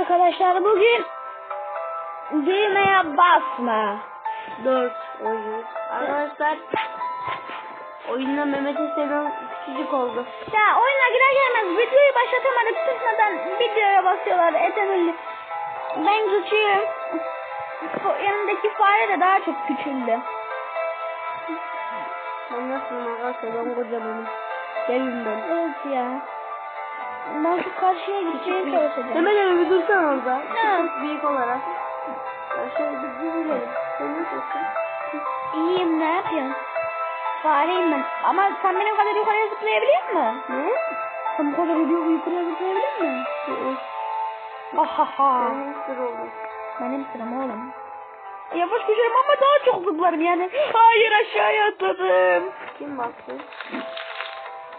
arkadaşlar bugün düğmeye basma. 4 oyun. Arkadaşlar oyunda Mehmet'e selam küçücük oldu. Ya oyuna girer gelmez videoyu başlatamadık sıkmadan videoya basıyorlar etemilli. Ben küçüğüm. Bu Yanındaki fare de daha çok küçüldü. Ben nasılım arkadaşlar ben kocamanım. Gelin ben. Evet ya. Ben şu karşıya gideceğim çalışacağım. Mehmet abi bir dursan orada. Çok büyük olarak. Şöyle bir düzülelim. Sen nasılsın? İyiyim ne yapıyorsun? Fareyim ben. Ama sen benim kadar yukarıya zıplayabiliyor musun? Ne? Sen bu kadar yukarıya zıplayabiliyor musun? Hı hı. Ahaha. Benim sır oldu. Benim sıram oğlum. Yavaş koşarım ama daha çok zıplarım yani. Hayır aşağıya atladım. Kim baktı?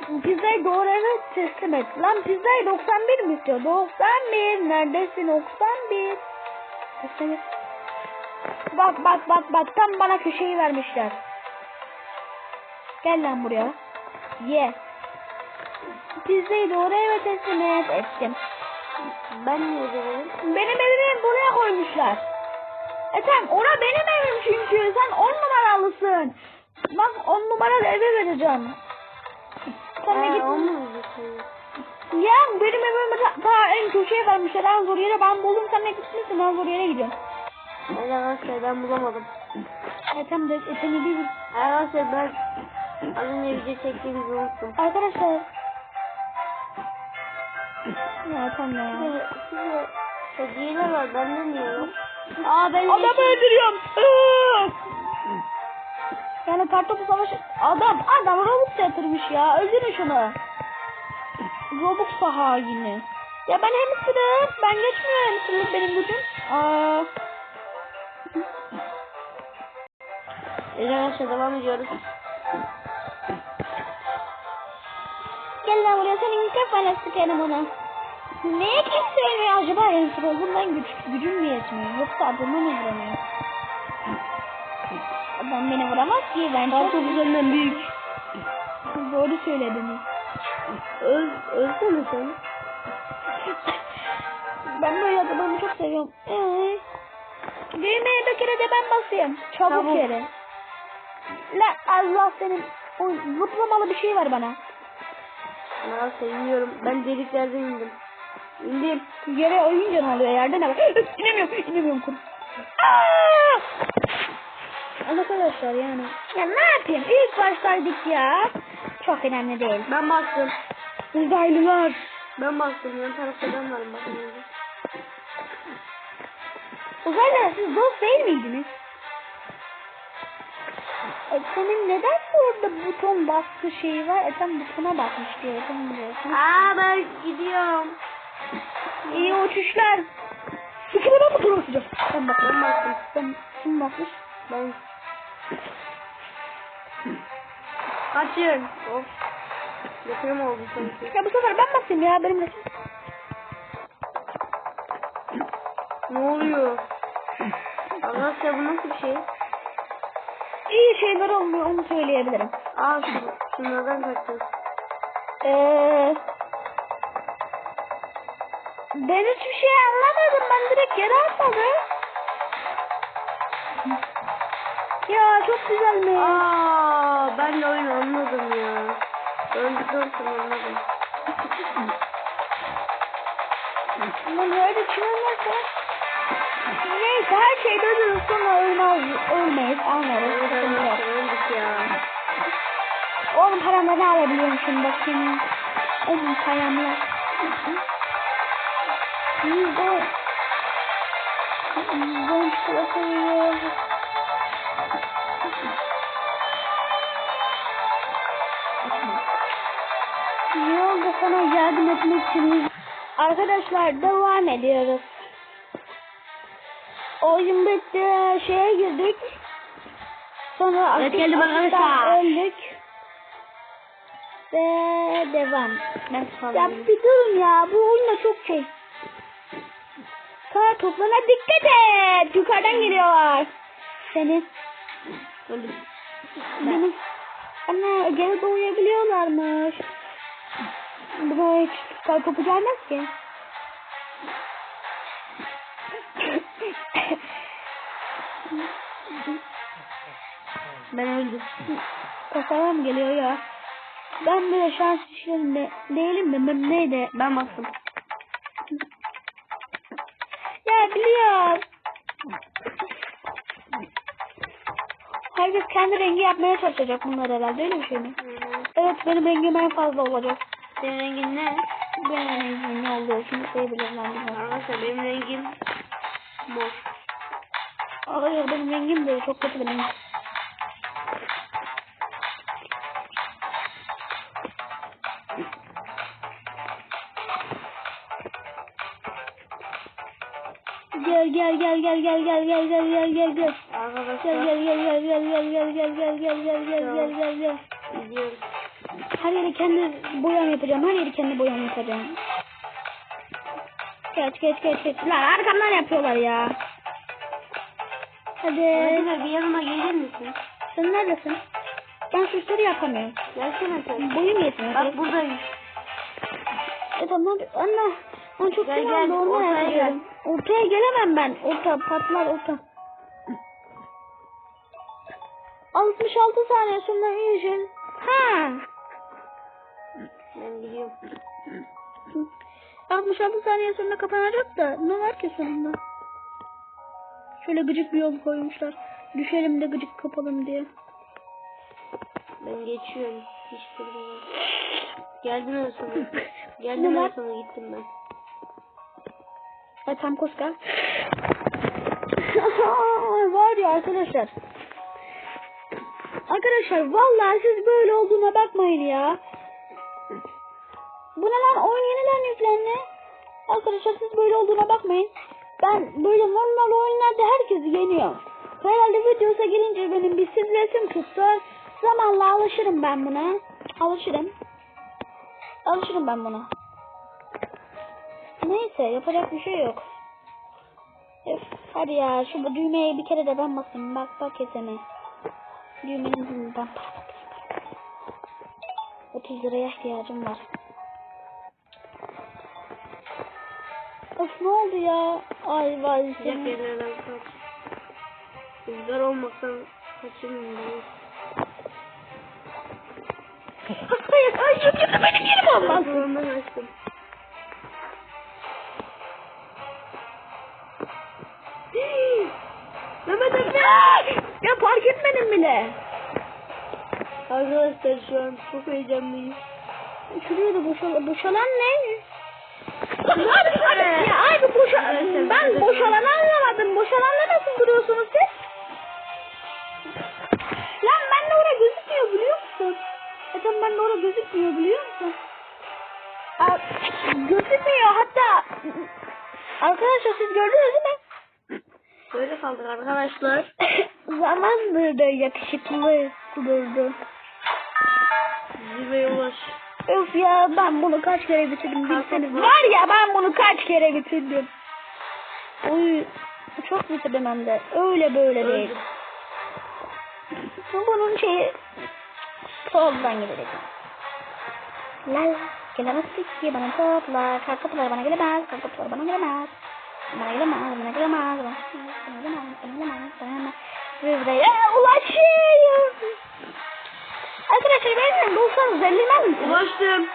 Pizzayı doğru eve teslim et. Lan pizzayı 91 mi istiyor? 91. Neredesin 91? Teslim et. Bak bak bak bak tam bana köşeyi vermişler. Gel lan buraya. Ye. Pizzayı doğru eve teslim et. Ettim. Ben niye dedim? Benim evimi buraya koymuşlar. E sen ora benim evim çünkü. Sen on numaralısın. Bak on numaralı eve vereceğim. Sen de Ee, git. Ya benim evimi ta, ta en köşeye vermişler. En zor yere ben buldum. Sen de gitmişsin. En zor yere gidiyorsun. Evet arkadaşlar ben bulamadım. Etem de etemi değil. Arkadaşlar ben az önce video çektiğimizi unuttum. Arkadaşlar. Ya tamam ya. Size hediyeler var bende niye yok? Aa ben Adamı öldürüyorum. Yani kartopu savaşı... Adam, adam Robux yatırmış ya. Öldürün şunu. Robux saha yine. Ya ben hamsterım. Ben geçmiyor hamsterlık benim gücüm. Aa, arkadaşlar devam ediyoruz. gel lan buraya senin kafana sıkarım ona. Niye kimse ölmüyor acaba hamster olduğundan güç, gücüm mü yetmiyor? Yoksa adamı mı vuramıyor? Adam beni vuramaz ki ben çok Kartopu senden büyük. doğru söylediniz. Öl, ölsene sen. Ben böyle adamı çok seviyorum. Ee, düğmeye bir kere de ben basayım. Çabuk, Çabuk. yere. La Allah senin o zıplamalı bir şey var bana. Arkadaşlar iniyorum. Ben deliklerden indim. İndim. Yere oyunca ne oluyor yerde ne var? İnemiyorum, inemiyorum. Aa! Arkadaşlar yani. Ya ne yapayım? İlk baştaydık ya. Çok önemli değil. Ben baktım. Uzaylılar. Ben baktım. Yan tarafta ben varım bakın. Uzaylılar siz dost değil miydiniz? E, senin neden orada buton baskı şeyi var? E sen butona basmış diye diyorsun. Aa ben gidiyorum. İyi uçuşlar. Sıkı bana buton basacağım. Ben bak. Ben baktım. Ben kim basmış? Ben. Kaçın. Of. Deprem oldu sanki. Ya bu sefer ben basayım ya benim resim. Ne oluyor? Arkadaşlar bu nasıl bir şey? İyi şeyler olmuyor onu söyleyebilirim. Aa şu, şunlardan kaçacağız. Eee ben hiçbir şey anlamadım. Ben direkt yere atladım. Ya çok güzelmiş. Aa ben de oyunu anladım ya. Sonra anladım. Lan öyle çığırlarsa. Neyse her şeyde ölürüz sonra ölmez, ölmeyiz anlarız. Öldük ya. Oğlum paramla ne alabiliyormuşum bakayım. Oğlum paramla. Yüz on. Yüz on çikolata yiyor. Ne oldu sana yardım etmek için? Arkadaşlar devam ediyoruz. Oyun bitti. Şeye girdik. Sonra Evet, arkadaşlar. öldük. Ve devam. Ya bir durun ya. Bu oyunda çok şey. Kar toplana dikkat et. Yukarıdan geliyorlar. Seni. Öldüm. Benim. Ana geri doğuyabiliyorlarmış. Buraya hiç kar topu gelmez ki. Ben öldüm. Kasabam geliyor ya. Ben böyle şans işlerinde değilim de ben neydi? Ben bastım. Ya biliyor. Herkes kendi rengi yapmaya çalışacak bunlar herhalde öyle bir şey mi? Evet benim rengim en fazla olacak. Senin rengin ne? Benim rengim ne olduğu için şey belirlendirmez. Arkadaşlar benim rengim mor. Hayır benim rengim de çok kötü benim. Gel gel gel gel gel gel gel gel gel gel gel. Gel Arkadaşlar gel gel gel gel gel gel gel gel gel gel gel gel gel gel. gidiyoruz. Her yeri kendi boyam yapacağım. Her yeri kendi boyam yapacağım. Geç geç geç geç. Lan arkamdan yapıyorlar ya. Hadi. Arkadaşlar bir yanıma gelir misin? Sen neredesin? Ben şu işleri yapamıyorum. Gelsene sen. Boyum yetmiyor. Bak buradayım. E tamam anne. Ben çok Gel, gel, gel, ortaya yapıyorum. Ortaya gelemem ben. Orta patlar orta. 66 saniye sonra inişin. Ha. Ben gidiyorum. 66 saniye sonra kapanacak da ne var ki sonunda? Şöyle gıcık bir yol koymuşlar. Düşelim de gıcık kapalım diye. Ben geçiyorum. Hiç. Geldim en sona. Geldim Ne en sona gittim ben. Ay tam koska. var ya arkadaşlar. Arkadaşlar vallahi siz böyle olduğuna bakmayın ya. Bu ne lan oyun yeniden yüklendi. Arkadaşlar siz böyle olduğuna bakmayın. Ben böyle normal oyunlarda herkesi yeniyorum. Herhalde videosa gelince benim bir stresim tuttu. Zamanla alışırım ben buna. Alışırım. Alışırım ben buna. Neyse yapacak bir şey yok. Öf, hadi ya şu bu düğmeye bir kere de ben basayım. Bak bak keseme. Düğmenin ben 30 liraya ihtiyacım var. Of ne oldu ya? Ay vay Sıcak senin. yerlerden kaç. Rüzgar olmaktan kaçınmıyorum. Hayır ay şu kötü benim yerim olmaz. Ondan açtım. Mehmet Efe! Ya fark etmedim bile. Arkadaşlar şu an çok heyecanlıyım. Şuraya da boşal boşalan ne? Abi, ya abi boşa ben boşalanı anlamadım. Boşalanda nasıl duruyorsunuz siz? Lan ben de orada gözükmüyor biliyor musun? Zaten ben de orada gözükmüyor biliyor musun? Aa, gözükmüyor hatta. Arkadaşlar siz gördünüz mü? Böyle kaldık arkadaşlar. Zamandır da yakışıklı durdu. Zirveye ulaş. Öf ya ben bunu kaç kere bitirdim bilseniz. Var ya ben bunu kaç kere bitirdim. Uy çok bitirdim hem de. Öyle böyle değil. Bunun şeyi soldan gidelim. La la gelemezsin ki bana topla. Kar toplar bana gelemez. Kar toplar bana gelemez. Bana gelemez. Bana gelemez. Bana gelemez. Bana gelemez. Bana gelemez. Bana gelemez. Rüzgara ulaşıyorum. Arkadaşlar benimle bulsanız delirmez misiniz? Ulaştım.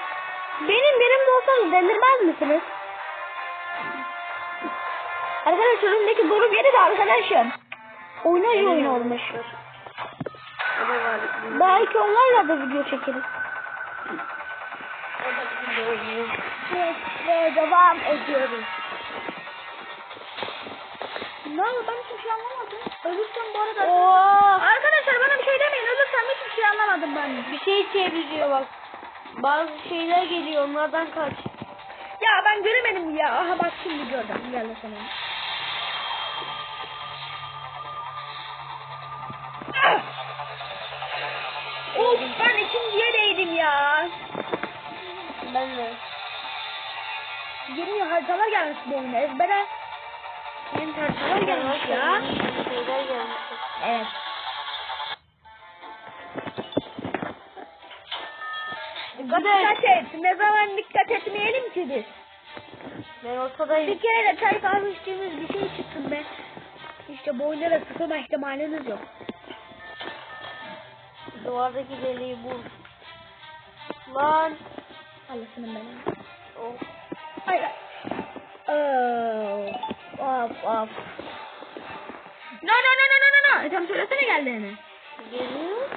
Benim birimde olsanız delirmez misiniz? Arkadaşlar önündeki Doruk yeri de arkadaşım. Oynayıcı oyun olmuş. Belki onlarla da video çekeriz. Evet, ve devam ediyoruz. Ne oldu ben hiçbir şey anlamadım. Ölürsem bu arada... Arkadaşlar bana bir şey demeyin. Ölürsem hiçbir şey anlamadım ben. Bir şey çeviriyor bak. Bazı şeyler geliyor onlardan kaç. Ya ben göremedim ya. Aha bak şimdi gördüm. Gel sana. Ah! Of ben ikinciye değdim ya. Ben de. Yeni haritalar gelmiş bu oyuna. Ezbere. Yeni haritalar gelmiş ya. Şeyler gelmiş. Evet. Dikkat Dikkat et. Ne zaman dikkat etmeyelim ki biz? Ben ortadayım. Bir kere de çay kahve içtiğimiz bir şey çıktı be. İşte boylara sıkılma ihtimaliniz yok. Duvardaki deliği bul. Lan. Allah'ını ben. Oh. Hayır. Oh. Of of. No no no no no no. E, Tamam söylesene geldiğini. Geliyor.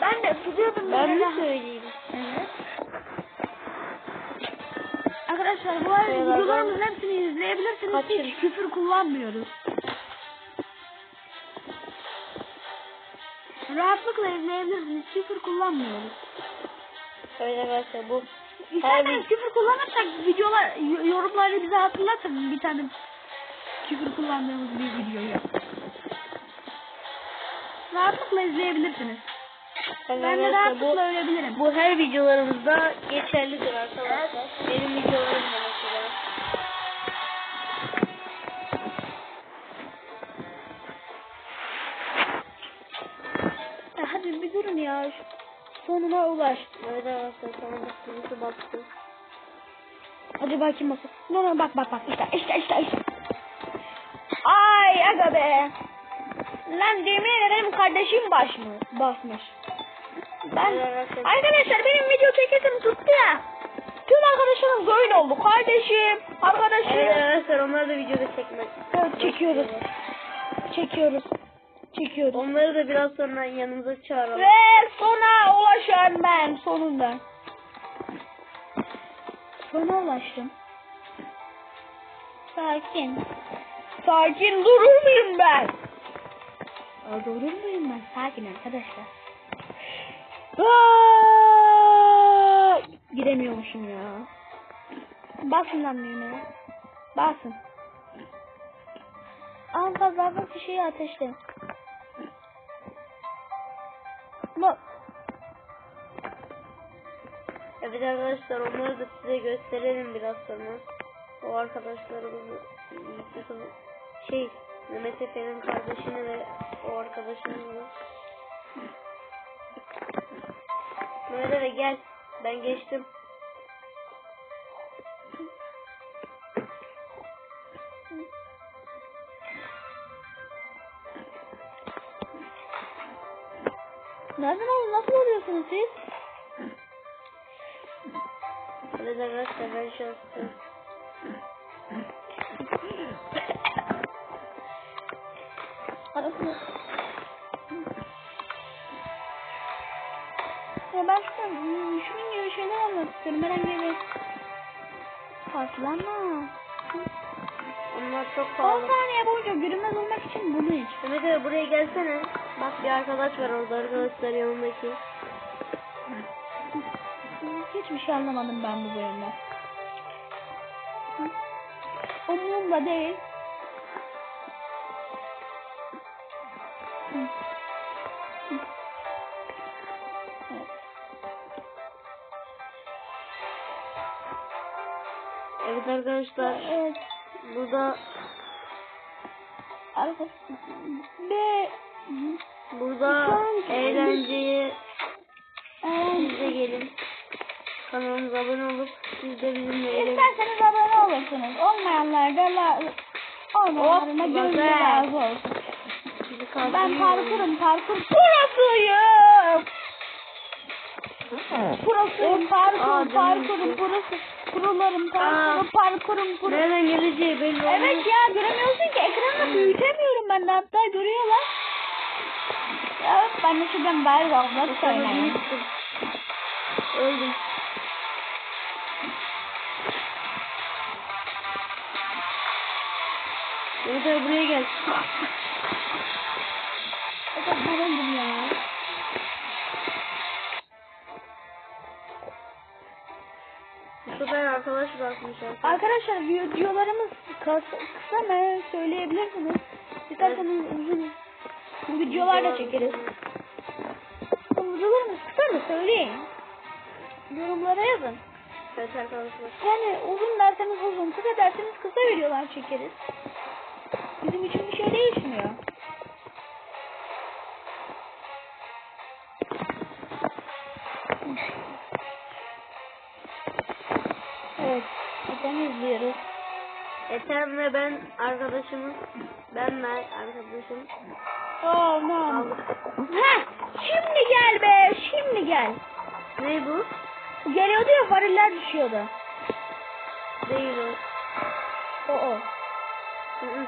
Ben de tutuyordum. Ben mi söyleyeyim? Evet. Arkadaşlar bu arada videolarımızın hepsini izleyebilirsiniz. kaçın. Hiç küfür kullanmıyoruz. Rahatlıkla izleyebilirsiniz. Küfür kullanmıyoruz. Şöyle arkadaşlar bu. İsterseniz küfür kullanırsak videolar, yorumları bize hatırlatın. Bir tane küfür kullandığımız bir videoyu. Rahatlıkla izleyebilirsiniz. Ben de rahatlıkla ölebilirim. bu her videolarımızda geçerlidir arkadaşlar. Benim videolarım da mesela. Ya hadi bir durun ya. Sonuna ulaş. Evet arkadaşlar sana da sürüsü baktı. Acaba kim basıyor? No no bak bak bak işte işte işte işte. Ay aga be. Lan yemin ederim kardeşim baş mı? Basmış. Ben Evet arkadaşlar. benim video çekesim tuttu ya. Tüm arkadaşlarım böyle oldu. Kardeşim, arkadaşım. Evet arkadaşlar onlar da videoda çekmek. Evet, çekiyoruz. Çekiyoruz. Çekiyoruz. Onları da biraz sonra yanımıza çağıralım. Ve sona ulaşan ben sonunda. Sona ulaştım. Sakin. Sakin durur muyum ben? Durur muyum ben? Sakin arkadaşlar. Aa, Gidemiyormuşum ya. Basın lan düğmeye. Basın. An fazla fişeği ateşle. Bak. Evet arkadaşlar onları da size gösterelim biraz sonra. O arkadaşlarımızı şey Mehmet Efe'nin kardeşini ve o arkadaşını Mehmet Efe gel. Ben geçtim. Nereden oldu? Nasıl oluyorsunuz siz? Evet arkadaşlar ben şanslı. Arasını. Ya ben hmm, şunun gibi şeyler istiyorum. Herhangi bir Patlamaz. Onlar çok 10 pahalı. saniye boyunca görünmez olmak için bunu iç. Mehmet Efe buraya gelsene. Bak bir arkadaş var orada arkadaşlar yanındaki. Hiçbir şey anlamadım ben bu bölümde. Umurumda değil. Evet arkadaşlar Evet. burada Arkadaşlar. Ve burada Eğer siz de gelin. Kanalımıza abone olup siz de bizimle eğlenin. İsterseniz abone olursunuz. Olmayanlar da la... olmayanlarına gönlü razı olsun. Ben parkurum, parkur prosuyum. Prosuyum, parkur, parkurum, demin Aa. parkurum, parkurum, prosu. Nereden geleceği belli olmaz. Evet ya göremiyorsun ki ekranı büyütemiyorum ben de hatta görüyorlar. Ya ben de şuradan Sana söyleyeyim. büyüttüm. Öldüm. Abi buraya gel. Evet ben öldüm ya. Arkadaş bırakmış arkadaş. Arkadaşlar videolarımız kısa, kısa mı söyleyebilirsiniz. İsterseniz uzun bu videolar da çekeriz. Videolarımız kısa mı söyleyin. Yorumlara yazın. Evet arkadaşlar. Yani uzun derseniz uzun, kısa derseniz kısa videolar çekeriz. Bizim için bir şey değişmiyor. Ethem ve ben arkadaşımız ben ve arkadaşım aldık. Heh, şimdi gel be, şimdi gel. Ne bu? Geliyordu ya variller düşüyordu. Değil o. O o. Hı hı.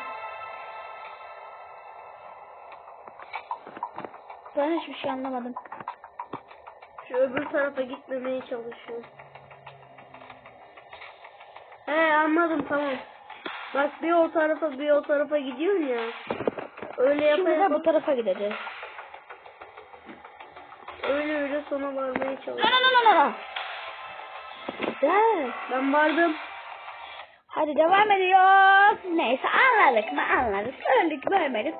Ben hiçbir şey anlamadım. Şu öbür tarafa gitmemeye çalışıyor. He anladım tamam. Bak bir o tarafa bir o tarafa gidiyorsun ya. Öyle Şimdi de bu tarafa gideceğiz. öyle öyle sona varmaya No çalış. no no no no. Güzel. Ben vardım. Hadi devam ediyoruz. Neyse anladık mı anladık. Öldük mü ölmedik.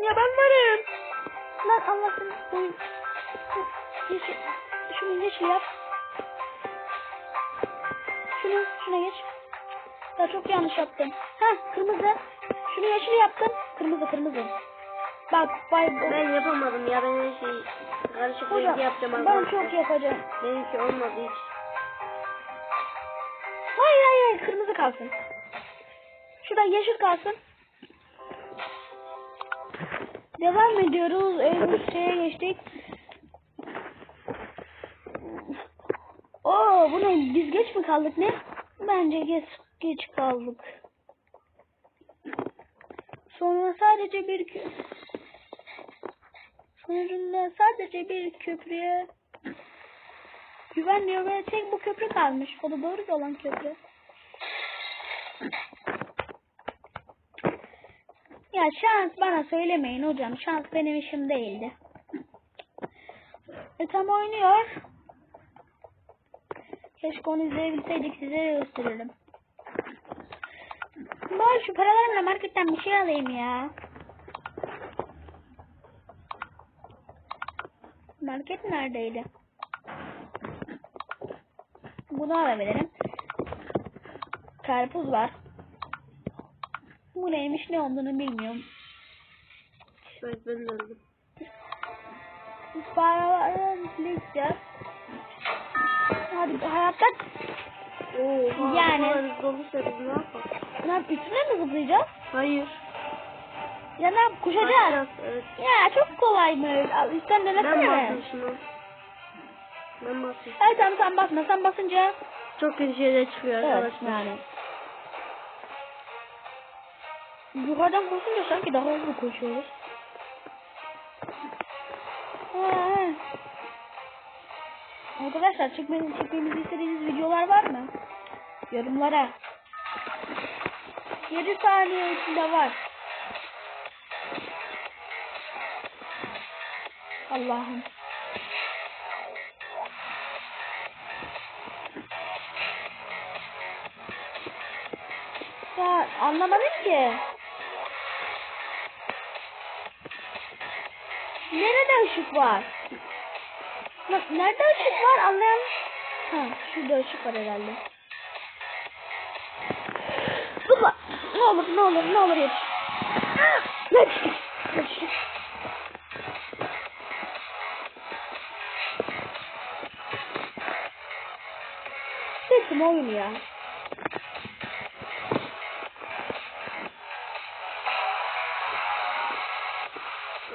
Ya ben varım. Lan Allah'ım. Şunu yeşil yap. Şunu şuna geç. Ya çok yanlış yaptım. Ha kırmızı. Şunu yeşil yaptım. Kırmızı kırmızı. Bak bay Ben yapamadım ya ben her şeyi karışık Hocam rengi yapacağım ben arkadaşlar. çok yapacağım. Benimki olmadı hiç. Hayır hayır hayır kırmızı kalsın. Şuradan yeşil kalsın. Devam ediyoruz. En üst şeye geçtik. Oo bu ne? Biz geç mi kaldık ne? Bence geç geç kaldık. Sonra sadece bir Sonra sadece bir köprüye güven diyor ve tek bu köprü kalmış. O da doğru olan köprü. Ya şans bana söylemeyin hocam. Şans benim işim değildi. E tam oynuyor. Keşke onu izleyebilseydik size de Bari şu paralarımla marketten bir şey alayım ya. Market neredeydi? Bunu alabilirim. Karpuz var. Bu neymiş ne olduğunu bilmiyorum. Evet ben de öldüm. Paraları gideceğiz. Hadi hayattan Oo, Yani. biz ne yapalım? Ne yap- üstüne mi zıplayacağız? Hayır. Ya ne yap? Bakacağız, Evet. Ya çok kolay mı? Al, Ben denesene. bastım şuna. Ben bastım. Hayır tamam sen basma. Sen basınca Çok kötü şeyler çıkıyor evet arkadaşlar. yani. Yukarıdan koşunca sanki daha hızlı koşuyoruz. Arkadaşlar çekmemizi, çekmemizi istediğiniz videolar var mı? Yorumlara. 7 saniye içinde var. Allah'ım. Ya anlamadım ki. Nerede ışık var? Nerede ışık var anlayan? Ha şurada ışık var herhalde. Ne olur ne olur ne olur yetiş. Yetiş. Yetiş. Sesim oyun ya.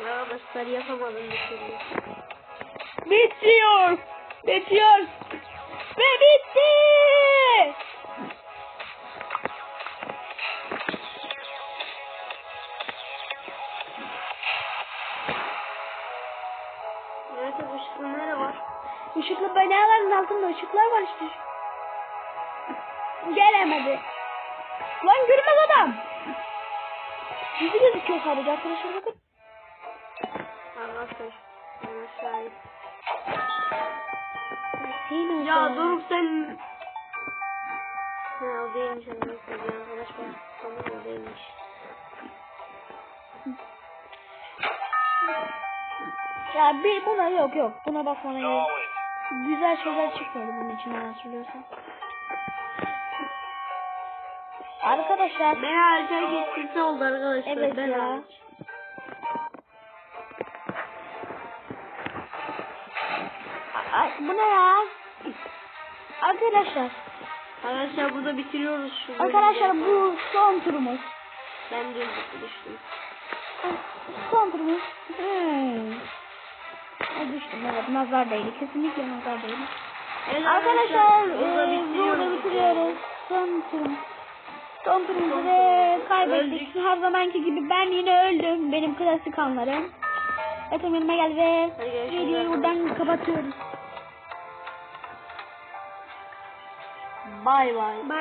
Arkadaşlar yapamadım bir türlü. Bitiyor. Bitiyor. Ve bitti. Altında ışıklar var işte. Gelemedi. Lan görmez adam. Yüzü gözüküyor sadece arkadaşlar bakın. Arkadaşlar. Senin Ya. Doruk sen... Ha o değilmiş arkadaşlar. Tamam o değilmiş. Ya bir buna yok yok. Buna bakmana yok. Güzel şeyler çıkmadı bunun içinden hatırlıyorsan. Arkadaşlar Ben harika geçtiyse oldu arkadaşlar. Evet ben ya. hariç. Ay, bu ne ya? Arkadaşlar Arkadaşlar burada bitiriyoruz şu. Arkadaşlar bu son turumuz. Ben de düştüm. Son turumuz. Hmm. Ay düştüm evet nazar değdi. Kesinlikle nazar değdi. Arkadaşlar burada e, bitiriyoruz. burada bitiriyoruz. Son turumuz. Son turumuzu ve kaybettik. Her zamanki gibi ben yine öldüm. Benim klasik anlarım. Etem yanıma gel ve videoyu buradan kapatıyoruz. Bay bay. Bye.